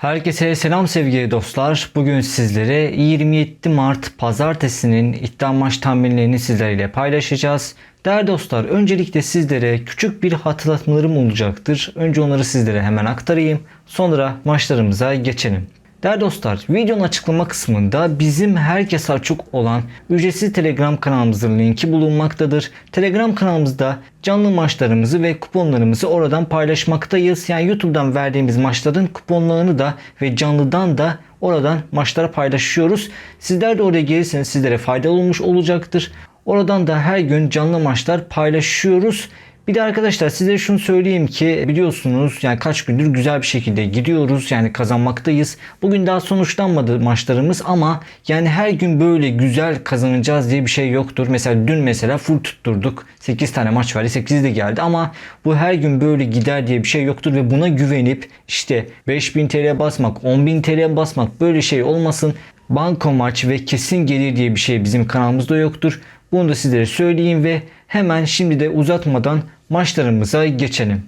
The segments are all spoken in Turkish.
Herkese selam sevgili dostlar. Bugün sizlere 27 Mart pazartesinin iddia maç tahminlerini sizlerle paylaşacağız. Değerli dostlar öncelikle sizlere küçük bir hatırlatmalarım olacaktır. Önce onları sizlere hemen aktarayım. Sonra maçlarımıza geçelim. Değerli dostlar videonun açıklama kısmında bizim herkes açık olan ücretsiz Telegram kanalımızın linki bulunmaktadır. Telegram kanalımızda canlı maçlarımızı ve kuponlarımızı oradan paylaşmaktayız. Yani YouTube'dan verdiğimiz maçların kuponlarını da ve canlıdan da oradan maçlara paylaşıyoruz. Sizler de oraya gelirseniz sizlere faydalı olmuş olacaktır. Oradan da her gün canlı maçlar paylaşıyoruz. Bir de arkadaşlar size şunu söyleyeyim ki biliyorsunuz yani kaç gündür güzel bir şekilde gidiyoruz yani kazanmaktayız. Bugün daha sonuçlanmadı maçlarımız ama yani her gün böyle güzel kazanacağız diye bir şey yoktur. Mesela dün mesela full tutturduk. 8 tane maç vardı 8 de geldi ama bu her gün böyle gider diye bir şey yoktur ve buna güvenip işte 5000 TL basmak 10.000 TL basmak böyle şey olmasın. Banko maç ve kesin gelir diye bir şey bizim kanalımızda yoktur. Bunu da sizlere söyleyeyim ve hemen şimdi de uzatmadan maçlarımıza geçelim.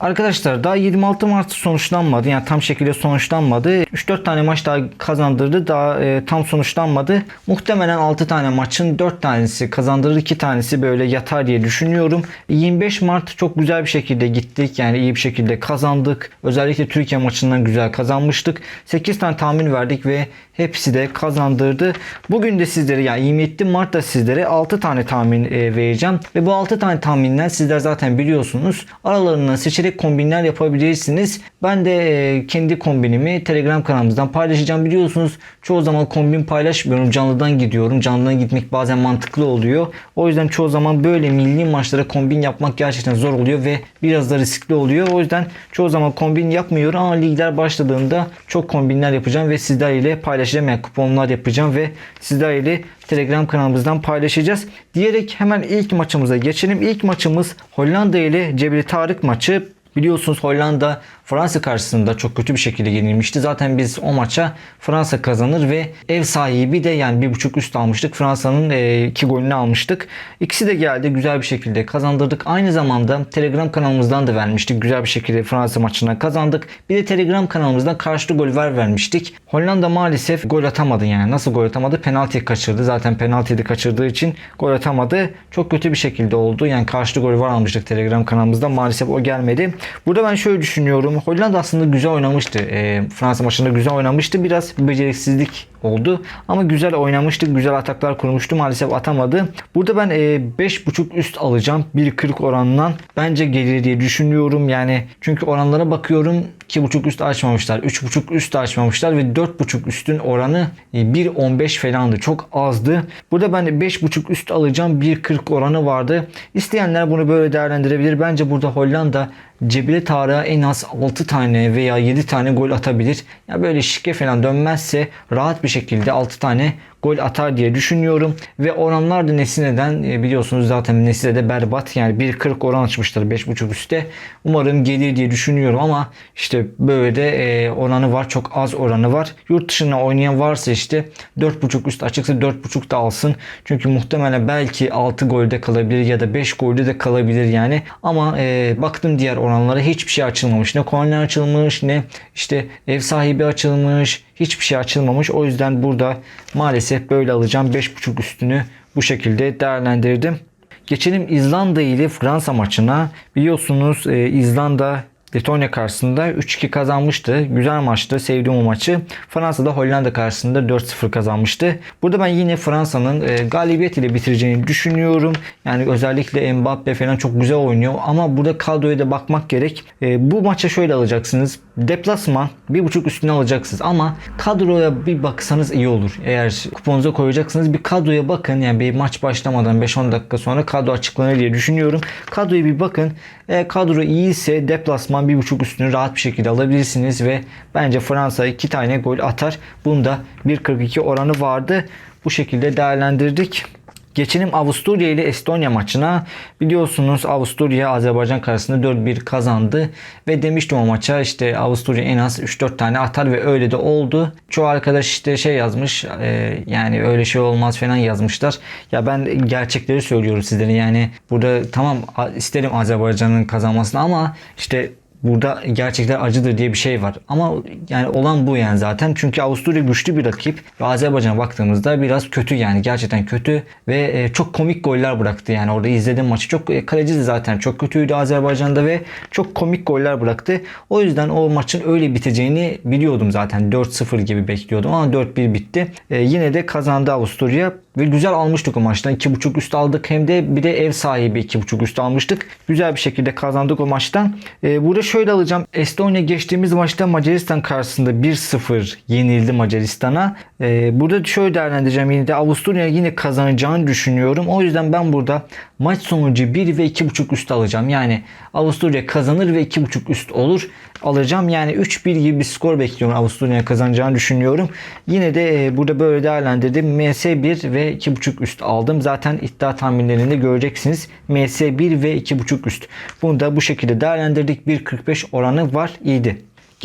Arkadaşlar daha 26 Mart sonuçlanmadı. Yani tam şekilde sonuçlanmadı. 3-4 tane maç daha kazandırdı. Daha e, tam sonuçlanmadı. Muhtemelen 6 tane maçın 4 tanesi kazandırır. 2 tanesi böyle yatar diye düşünüyorum. 25 Mart çok güzel bir şekilde gittik. Yani iyi bir şekilde kazandık. Özellikle Türkiye maçından güzel kazanmıştık. 8 tane tahmin verdik ve hepsi de kazandırdı. Bugün de sizlere yani 27 Mart'ta sizlere 6 tane tahmin e, vereceğim. Ve bu 6 tane tahminden sizler zaten biliyorsunuz. Aralarından seçerek kombinler yapabilirsiniz. Ben de e, kendi kombinimi Telegram kanalımızdan paylaşacağım. Biliyorsunuz çoğu zaman kombin paylaşmıyorum. Canlıdan gidiyorum. Canlıdan gitmek bazen mantıklı oluyor. O yüzden çoğu zaman böyle milli maçlara kombin yapmak gerçekten zor oluyor ve biraz da riskli oluyor. O yüzden çoğu zaman kombin yapmıyorum ama ligler başladığında çok kombinler yapacağım ve sizlerle paylaşacağım. Yani kuponlar yapacağım ve sizlerle Telegram kanalımızdan paylaşacağız. Diyerek hemen ilk maçımıza geçelim. İlk maçımız Hollanda ile Cebeli Tarık maçı. Biliyorsunuz Hollanda Fransa karşısında çok kötü bir şekilde yenilmişti. Zaten biz o maça Fransa kazanır ve ev sahibi de yani bir buçuk üst almıştık. Fransa'nın e, iki golünü almıştık. İkisi de geldi. Güzel bir şekilde kazandırdık. Aynı zamanda Telegram kanalımızdan da vermiştik. Güzel bir şekilde Fransa maçına kazandık. Bir de Telegram kanalımızdan karşılıklı gol ver vermiştik. Hollanda maalesef gol atamadı yani. Nasıl gol atamadı? Penaltı kaçırdı. Zaten penaltıyı kaçırdığı için gol atamadı. Çok kötü bir şekilde oldu. Yani karşılıklı gol var almıştık Telegram kanalımızda. Maalesef o gelmedi. Burada ben şöyle düşünüyorum. Hollanda aslında güzel oynamıştı. E, Fransa maçında güzel oynamıştı. Biraz beceriksizlik oldu. Ama güzel oynamıştı. Güzel ataklar kurmuştu. Maalesef atamadı. Burada ben e, 5.5 üst alacağım. 1.40 oranından. Bence gelir diye düşünüyorum. Yani çünkü oranlara bakıyorum. 2.5 üst açmamışlar. 3.5 üst açmamışlar ve 4.5 üstün oranı 1.15 falandı. Çok azdı. Burada ben de 5.5 üst alacağım. 1.40 oranı vardı. İsteyenler bunu böyle değerlendirebilir. Bence burada Hollanda Cebile Tarık'a en az 6 tane veya 7 tane gol atabilir. Ya böyle şike falan dönmezse rahat bir şekilde 6 tane gol atar diye düşünüyorum. Ve oranlar da Nesine'den e, biliyorsunuz zaten Nesine'de berbat. Yani 1.40 oran açmışlar 5.5 üstte. Umarım gelir diye düşünüyorum ama işte böyle de e, oranı var. Çok az oranı var. Yurt dışına oynayan varsa işte 4.5 üst açıksa 4.5 da alsın. Çünkü muhtemelen belki 6 golde kalabilir ya da 5 golde de kalabilir yani. Ama e, baktım diğer oranlara hiçbir şey açılmamış. Ne korner açılmış ne işte ev sahibi açılmış. Hiçbir şey açılmamış. O yüzden burada maalesef böyle alacağım. 5.5 üstünü bu şekilde değerlendirdim. Geçelim İzlanda ile Fransa maçına. Biliyorsunuz e, İzlanda Letonya karşısında 3-2 kazanmıştı. Güzel maçtı. Sevdiğim o maçı. Fransa'da Hollanda karşısında 4-0 kazanmıştı. Burada ben yine Fransa'nın e, galibiyet ile bitireceğini düşünüyorum. Yani özellikle Mbappe falan çok güzel oynuyor. Ama burada kadroya da bakmak gerek. E, bu maça şöyle alacaksınız. Deplasman 1.5 üstüne alacaksınız. Ama kadroya bir baksanız iyi olur. Eğer kuponunuza koyacaksınız bir kadroya bakın. Yani bir maç başlamadan 5-10 dakika sonra kadro açıklanır diye düşünüyorum. Kadroya bir bakın. Eğer kadro iyiyse deplasman 1.5 üstünü rahat bir şekilde alabilirsiniz ve bence Fransa 2 tane gol atar. Bunda 1.42 oranı vardı. Bu şekilde değerlendirdik. Geçelim Avusturya ile Estonya maçına. Biliyorsunuz Avusturya Azerbaycan karşısında 4-1 kazandı. Ve demiştim o maça işte Avusturya en az 3-4 tane atar ve öyle de oldu. Çoğu arkadaş işte şey yazmış e, yani öyle şey olmaz falan yazmışlar. Ya ben gerçekleri söylüyorum sizlere yani burada tamam isterim Azerbaycan'ın kazanmasını ama işte burada gerçekten acıdır diye bir şey var. Ama yani olan bu yani zaten. Çünkü Avusturya güçlü bir rakip ve Azerbaycan'a baktığımızda biraz kötü yani gerçekten kötü ve e, çok komik goller bıraktı. Yani orada izledim maçı. Çok e, kaleci de zaten çok kötüydü Azerbaycan'da ve çok komik goller bıraktı. O yüzden o maçın öyle biteceğini biliyordum zaten. 4-0 gibi bekliyordum ama 4-1 bitti. E, yine de kazandı Avusturya ve güzel almıştık o maçtan. 2.5 üst aldık hem de bir de ev sahibi 2.5 üst almıştık. Güzel bir şekilde kazandık o maçtan. Ee, burada şöyle alacağım. Estonya geçtiğimiz maçta Macaristan karşısında 1-0 yenildi Macaristan'a. Ee, burada şöyle değerlendireceğim yine de Avusturya yine kazanacağını düşünüyorum. O yüzden ben burada maç sonucu 1 ve 2.5 üst alacağım. Yani Avusturya kazanır ve 2.5 üst olur alacağım. Yani 3-1 gibi bir skor bekliyorum Avusturya kazanacağını düşünüyorum. Yine de e, burada böyle değerlendirdim. MS1 ve 2.5 üst aldım. Zaten iddia tahminlerinde göreceksiniz. MS1 ve 2.5 üst. Bunu da bu şekilde değerlendirdik. 1.45 oranı var. iyiydi.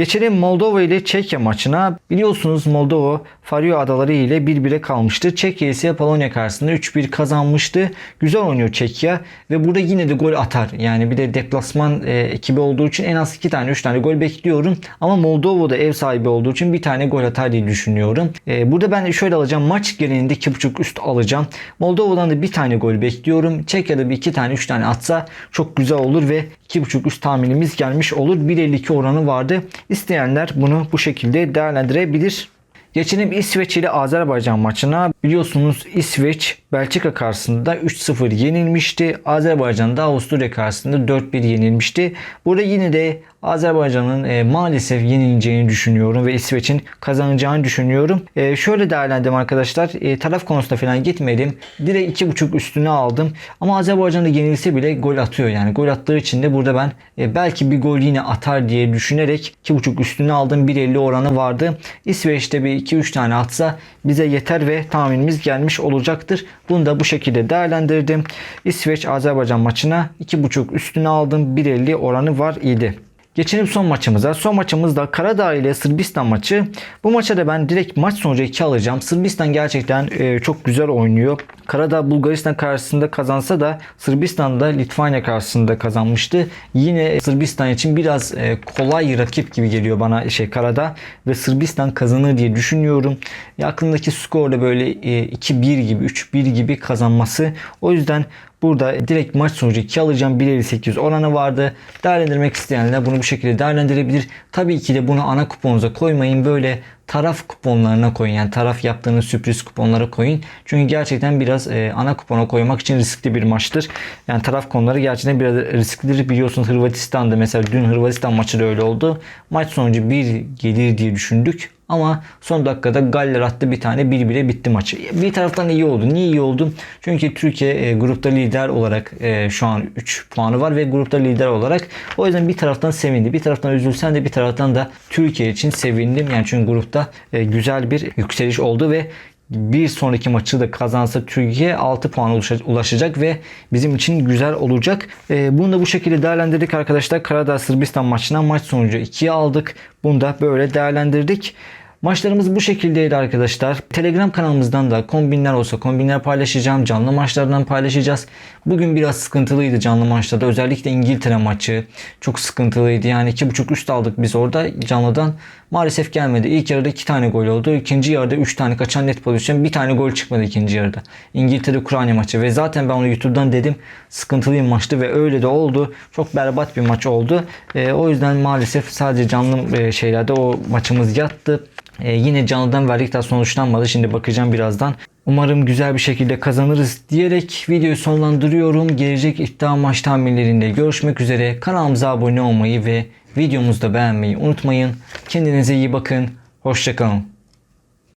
Geçelim Moldova ile Çekya maçına. Biliyorsunuz Moldova Faroe Adaları ile 1-1'e kalmıştı. Çekya ise Polonya karşısında 3-1 kazanmıştı. Güzel oynuyor Çekya ve burada yine de gol atar. Yani bir de deplasman e, ekibi olduğu için en az 2 tane 3 tane gol bekliyorum. Ama Moldova da ev sahibi olduğu için bir tane gol atar diye düşünüyorum. E, burada ben şöyle alacağım. Maç genelinde 2.5 üst alacağım. Moldova'dan da bir tane gol bekliyorum. Çekya'da bir 2 tane 3 tane atsa çok güzel olur ve 2.5 üst tahminimiz gelmiş olur. 1.52 oranı vardı. İsteyenler bunu bu şekilde değerlendirebilir. Geçelim İsveç ile Azerbaycan maçına. Biliyorsunuz İsveç Belçika karşısında 3-0 yenilmişti. Azerbaycan da Avusturya karşısında 4-1 yenilmişti. Burada yine de Azerbaycan'ın e, maalesef yenileceğini düşünüyorum ve İsveç'in kazanacağını düşünüyorum. E, şöyle değerlendim arkadaşlar. E, taraf konusunda falan gitmedim. Direkt 2.5 üstüne aldım. Ama Azerbaycan'da yenilse bile gol atıyor. Yani gol attığı için de burada ben e, belki bir gol yine atar diye düşünerek 2.5 üstüne aldım. 1.50 oranı vardı. İsveç'te bir 2-3 tane atsa bize yeter ve tahminimiz gelmiş olacaktır. Bunu da bu şekilde değerlendirdim. İsveç Azerbaycan maçına 2.5 üstüne aldım. 1.50 oranı var iyiydi. Geçelim son maçımıza. Son maçımız da Karadağ ile Sırbistan maçı. Bu maça da ben direkt maç sonucu 2 alacağım. Sırbistan gerçekten e, çok güzel oynuyor. Karadağ Bulgaristan karşısında kazansa da Sırbistan da Litvanya karşısında kazanmıştı. Yine Sırbistan için biraz e, kolay rakip gibi geliyor bana şey Karadağ ve Sırbistan kazanır diye düşünüyorum. Ya, aklımdaki skor da böyle e, 2-1 gibi 3-1 gibi kazanması. O yüzden Burada direkt maç sonucu 2 alacağım. 1.58 oranı vardı. Değerlendirmek isteyenler bunu bu şekilde değerlendirebilir. Tabii ki de bunu ana kuponunuza koymayın. Böyle taraf kuponlarına koyun. Yani taraf yaptığınız sürpriz kuponlara koyun. Çünkü gerçekten biraz e, ana kupona koymak için riskli bir maçtır. Yani taraf konuları gerçekten biraz risklidir. Biliyorsunuz Hırvatistan'da mesela dün Hırvatistan maçı da öyle oldu. Maç sonucu 1 gelir diye düşündük. Ama son dakikada Galler attı bir tane 1-1'e bitti maçı. Bir taraftan iyi oldu. Niye iyi oldu? Çünkü Türkiye e, grupta lider olarak e, şu an 3 puanı var ve grupta lider olarak. O yüzden bir taraftan sevindi. Bir taraftan üzülsen de bir taraftan da Türkiye için sevindim. Yani çünkü grupta e, güzel bir yükseliş oldu ve bir sonraki maçı da kazansa Türkiye 6 puana ulaşacak ve bizim için güzel olacak. E, bunu da bu şekilde değerlendirdik arkadaşlar. Karadağ Sırbistan maçına maç sonucu 2'ye aldık. Bunu da böyle değerlendirdik. Maçlarımız bu şekildeydi arkadaşlar. Telegram kanalımızdan da kombinler olsa kombinler paylaşacağım. Canlı maçlardan paylaşacağız. Bugün biraz sıkıntılıydı canlı maçlarda. Özellikle İngiltere maçı çok sıkıntılıydı. Yani 2.5 üst aldık biz orada canlıdan. Maalesef gelmedi. İlk yarıda 2 tane gol oldu. İkinci yarıda 3 tane kaçan net pozisyon. Bir tane gol çıkmadı ikinci yarıda. İngiltere Ukrayna maçı ve zaten ben onu YouTube'dan dedim sıkıntılı bir maçtı ve öyle de oldu. Çok berbat bir maç oldu. E, o yüzden maalesef sadece canlı e, şeylerde o maçımız yattı. E, yine canlıdan verdik daha sonuçlanmadı. Şimdi bakacağım birazdan. Umarım güzel bir şekilde kazanırız diyerek videoyu sonlandırıyorum. Gelecek iddia maç tahminlerinde görüşmek üzere. Kanalımıza abone olmayı ve videomuzu da beğenmeyi unutmayın. Kendinize iyi bakın. Hoşçakalın.